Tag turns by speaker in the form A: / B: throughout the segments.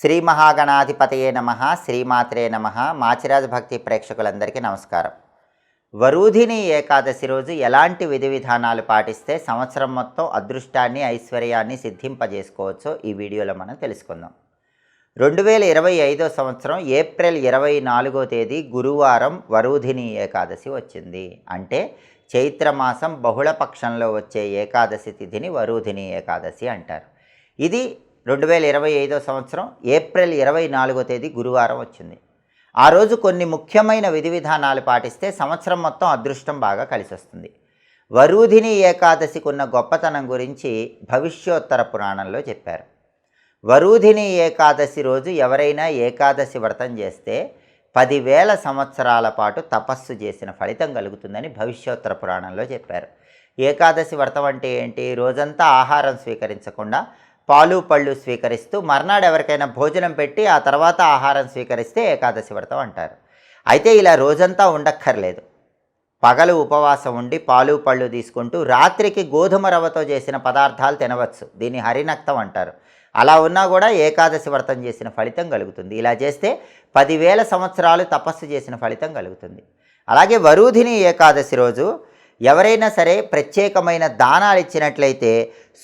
A: శ్రీ మహాగణాధిపతయే నమ శ్రీమాత్రే నమ మాచిరాజ భక్తి ప్రేక్షకులందరికీ నమస్కారం. వరూధిని ఏకాదశి రోజు ఎలాంటి విధి విధానాలు పాటిస్తే సంవత్సరం మొత్తం అదృష్టాన్ని ఐశ్వర్యాన్ని సిద్ధింపజేసుకోవచ్చో ఈ వీడియోలో మనం తెలుసుకుందాం. రెండు వేల ఇరవై ఐదో సంవత్సరం ఏప్రిల్ ఇరవై నాలుగో తేదీ గురువారం వరూధిని ఏకాదశి వచ్చింది. అంటే చైత్రమాసం బహుళపక్షంలో వచ్చే ఏకాదశి తిథిని వరూధిని ఏకాదశి అంటారు. ఇది రెండు వేల ఇరవై ఐదో సంవత్సరం ఏప్రిల్ ఇరవై నాలుగో తేదీ గురువారం వచ్చింది. ఆ రోజు కొన్ని ముఖ్యమైన విధి విధానాలు పాటిస్తే సంవత్సరం మొత్తం అదృష్టం బాగా కలిసి వస్తుంది వరూధిని ఏకాదశికి ఉన్న గొప్పతనం గురించి భవిష్యోత్తర పురాణంలో చెప్పారు. వరుధిని ఏకాదశి రోజు ఎవరైనా ఏకాదశి వ్రతం చేస్తే పదివేల సంవత్సరాల పాటు తపస్సు చేసిన ఫలితం కలుగుతుందని భవిష్యోత్తర పురాణంలో చెప్పారు. ఏకాదశి వ్రతం అంటే ఏంటి? రోజంతా ఆహారం స్వీకరించకుండా పాలు పళ్ళు స్వీకరిస్తూ మర్నాడు ఎవరికైనా భోజనం పెట్టి ఆ తర్వాత ఆహారం స్వీకరిస్తే ఏకాదశి వ్రతం అంటారు. అయితే ఇలా రోజంతా ఉండక్కర్లేదు. పగలు ఉపవాసం ఉండి పాలు పళ్ళు తీసుకుంటూ రాత్రికి గోధుమ రవ్వతో చేసిన పదార్థాలు తినవచ్చు. దీన్ని హరినక్తం అంటారు. అలా ఉన్నా కూడా ఏకాదశి వ్రతం చేసిన ఫలితం కలుగుతుంది. ఇలా చేస్తే పదివేల సంవత్సరాలు తపస్సు చేసిన ఫలితం కలుగుతుంది. అలాగే వరూధిని ఏకాదశి రోజు ఎవరైనా సరే ప్రత్యేకమైన దానాలు ఇచ్చినట్లయితే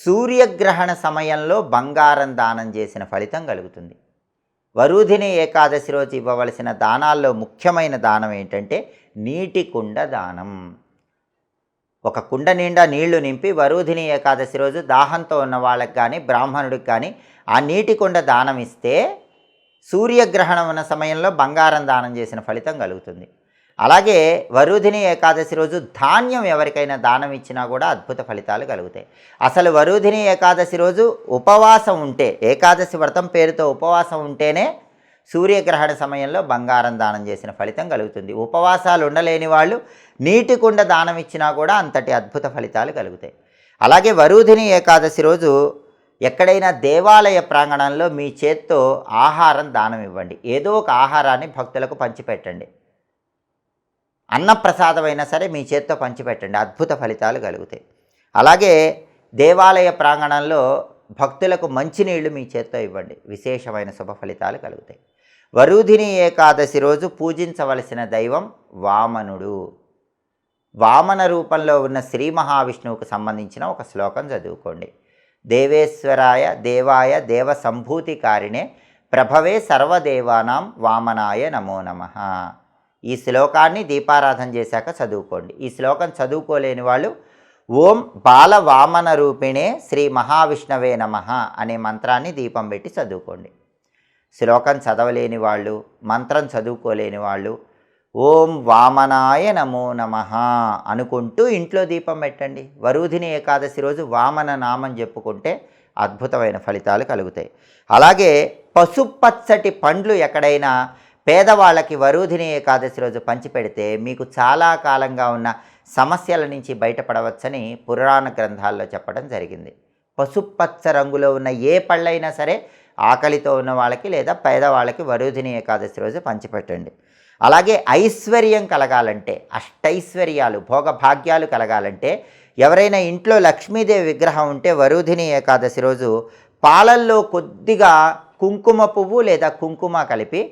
A: సూర్యగ్రహణ సమయంలో బంగారం దానం చేసిన ఫలితం కలుగుతుంది. వరుధిని ఏకాదశి రోజు ఇవ్వవలసిన దానాల్లో ముఖ్యమైన దానం ఏంటంటే నీటి కుండ దానం. ఒక కుండ నిండా నీళ్ళు నింపి వరుధిని ఏకాదశి రోజు దాహంతో ఉన్న వాళ్ళకి కానీ బ్రాహ్మణుడికి కానీ ఆ నీటి కుండ దానం ఇస్తే సూర్యగ్రహణం ఉన్న సమయంలో బంగారం దానం చేసిన ఫలితం కలుగుతుంది. అలాగే వరుధిని ఏకాదశి రోజు ధాన్యం ఎవరికైనా దానం ఇచ్చినా కూడా అద్భుత ఫలితాలు కలుగుతాయి. అసలు వరుధిని ఏకాదశి రోజు ఉపవాసం ఉంటే ఏకాదశి వ్రతం పేరుతో ఉపవాసం ఉంటేనే సూర్యగ్రహణ సమయంలో బంగారం దానం చేసిన ఫలితం కలుగుతుంది. ఉపవాసాలు ఉండలేని వాళ్ళు నీటి కుండ దానం ఇచ్చినా కూడా అంతటి అద్భుత ఫలితాలు కలుగుతాయి. అలాగే వరుధిని ఏకాదశి రోజు ఎక్కడైనా దేవాలయ ప్రాంగణంలో మీ చేత్తో ఆహారం దానం ఇవ్వండి. ఏదో ఒక ఆహారాన్ని భక్తులకు పంచిపెట్టండి. అన్నప్రసాదమైనా సరే మీ చేత్తో పంచిపెట్టండి అద్భుత ఫలితాలు కలుగుతాయి. అలాగే దేవాలయ ప్రాంగణంలో భక్తులకు మంచినీళ్ళు మీ చేత్తో ఇవ్వండి విశేషమైన శుభ ఫలితాలు కలుగుతాయి. వరుధిని ఏకాదశి రోజు పూజించవలసిన దైవం వామనుడు. వామన రూపంలో ఉన్న శ్రీ మహావిష్ణువుకు సంబంధించిన ఒక శ్లోకం చదువుకోండి. దేవేశ్వరాయ దేవాయ దేవ సంభూతికారిణే ప్రభవే సర్వదేవానాం వామనాయ నమో నమః. ఈ శ్లోకాన్ని దీపారాధన చేశాక చదువుకోండి. ఈ శ్లోకం చదువుకోలేని వాళ్ళు ఓం బాల వామన రూపిణే శ్రీ మహావిష్ణవే నమ అనే మంత్రాన్ని దీపం పెట్టి చదువుకోండి. శ్లోకం చదవలేని వాళ్ళు మంత్రం చదువుకోలేని వాళ్ళు ఓం వామనాయ నమో నమ అనుకుంటూ ఇంట్లో దీపం పెట్టండి. వరుధిని ఏకాదశి రోజు వామన నామం చెప్పుకుంటే అద్భుతమైన ఫలితాలు కలుగుతాయి. అలాగే పసుపచ్చటి పండ్లు ఎక్కడైనా పేదవాళ్ళకి వరుధిని ఏకాదశి రోజు పంచిపెడితే మీకు చాలా కాలంగా ఉన్న సమస్యల నుంచి బయటపడవచ్చని పురాణ గ్రంథాల్లో చెప్పడం జరిగింది. పసుపచ్చ రంగులో ఉన్న ఏ పళ్ళైనా సరే ఆకలితో ఉన్న వాళ్ళకి లేదా పేదవాళ్ళకి వరుధిని ఏకాదశి రోజు పంచిపెట్టండి. అలాగే ఐశ్వర్యం కలగాలంటే అష్టైశ్వర్యాలు భోగభాగ్యాలు కలగాలంటే ఎవరైనా ఇంట్లో లక్ష్మీదేవి విగ్రహం ఉంటే వరుధిని ఏకాదశి రోజు పాలల్లో కొద్దిగా కుంకుమ పువ్వు లేదా కుంకుమ కలిపి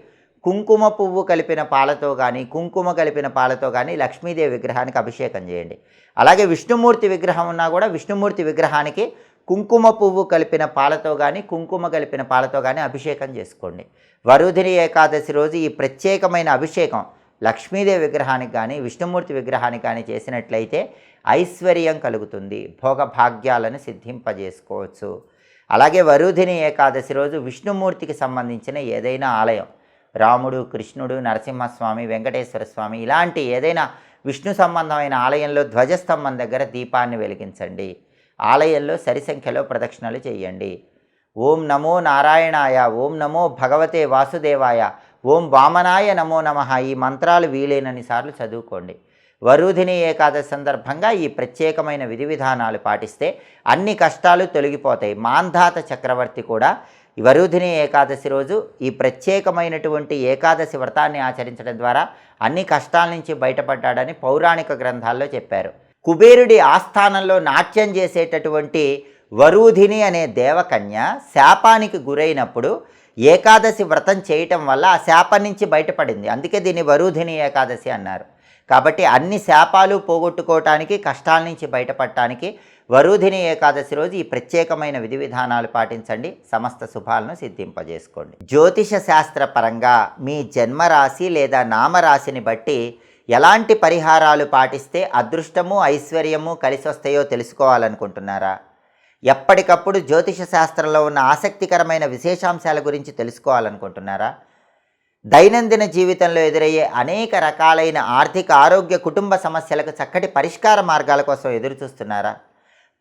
A: కుంకుమ పువ్వు కలిపిన పాలతో కానీ కుంకుమ కలిపిన పాలతో కానీ లక్ష్మీదేవి విగ్రహానికి అభిషేకం చేయండి. అలాగే విష్ణుమూర్తి విగ్రహం ఉన్నా కూడా విష్ణుమూర్తి విగ్రహానికి కుంకుమ పువ్వు కలిపిన పాలతో కానీ కుంకుమ కలిపిన పాలతో కానీ అభిషేకం చేసుకోండి. వరుధిని ఏకాదశి రోజు ఈ ప్రత్యేకమైన అభిషేకం లక్ష్మీదేవి విగ్రహానికి కానీ విష్ణుమూర్తి విగ్రహానికి కానీ చేసినట్లయితే ఐశ్వర్యం కలుగుతుంది. భోగభాగ్యాలను సిద్ధింపజేసుకోవచ్చు. అలాగే వరుధిని ఏకాదశి రోజు విష్ణుమూర్తికి సంబంధించిన ఏదైనా ఆలయం రాముడు కృష్ణుడు నరసింహస్వామి వెంకటేశ్వర స్వామి ఇలాంటి ఏదైనా విష్ణు సంబంధమైన ఆలయంలో ధ్వజస్తంభం దగ్గర దీపాన్ని వెలిగించండి. ఆలయంలో సరి సంఖ్యలో ప్రదక్షిణలు చేయండి. ఓం నమో నారాయణాయ ఓం నమో భగవతే వాసుదేవాయ ఓం వామనాయ నమో నమ ఈ మంత్రాలు వీలైనన్ని సార్లు చదువుకోండి. వరుధిని ఏకాదశి సందర్భంగా ఈ ప్రత్యేకమైన విధి విధానాలు పాటిస్తే అన్ని కష్టాలు తొలగిపోతాయి. మాంధాత చక్రవర్తి కూడా వరుధిని ఏకాదశి రోజు ఈ ప్రత్యేకమైనటువంటి ఏకాదశి వ్రతాన్ని ఆచరించడం ద్వారా అన్ని కష్టాల నుంచి బయటపడ్డాడని పౌరాణిక గ్రంథాల్లో చెప్పారు. కుబేరుడి ఆస్థానంలో నాట్యం చేసేటటువంటి వరూధిని అనే దేవకన్య శాపానికి గురైనప్పుడు ఏకాదశి వ్రతం చేయటం వల్ల ఆ శాపం నుంచి బయటపడింది. అందుకే దీన్ని వరుధిని ఏకాదశి అన్నారు. కాబట్టి అన్ని శాపాలు పోగొట్టుకోవటానికి కష్టాల నుంచి బయటపడటానికి వరుధిని ఏకాదశి రోజు ఈ ప్రత్యేకమైన విధి విధానాలు పాటించండి. సమస్త శుభాలను సిద్ధింపజేసుకోండి. జ్యోతిష శాస్త్ర పరంగా మీ జన్మరాశి లేదా నామరాశిని బట్టి ఎలాంటి పరిహారాలు పాటిస్తే అదృష్టము ఐశ్వర్యము కలిసి వస్తాయో తెలుసుకోవాలనుకుంటున్నారా? ఎప్పటికప్పుడు జ్యోతిష శాస్త్రంలో ఉన్న ఆసక్తికరమైన విశేషాంశాల గురించి తెలుసుకోవాలనుకుంటున్నారా? దైనందిన జీవితంలో ఎదురయ్యే అనేక రకాలైన ఆర్థిక ఆరోగ్య కుటుంబ సమస్యలకు చక్కటి పరిష్కార మార్గాల కోసం ఎదురుచూస్తున్నారా?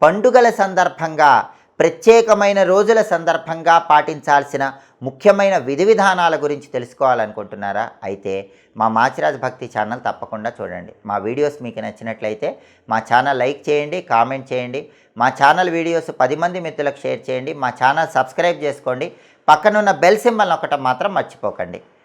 A: పండుగల సందర్భంగా ప్రత్యేకమైన రోజుల సందర్భంగా పాటించాల్సిన ముఖ్యమైన విధి విధానాల గురించి తెలుసుకోవాలనుకుంటున్నారా? అయితే మా మాచిరాజ్ భక్తి ఛానల్ తప్పకుండా చూడండి. మా వీడియోస్ మీకు నచ్చినట్లయితే మా ఛానల్ లైక్ చేయండి కామెంట్ చేయండి. మా ఛానల్ వీడియోస్ పది మంది మిత్రులకు షేర్ చేయండి. మా ఛానల్ సబ్స్క్రైబ్ చేసుకోండి. పక్కనున్న బెల్ సింబల్ ఒకటం మాత్రం మర్చిపోకండి.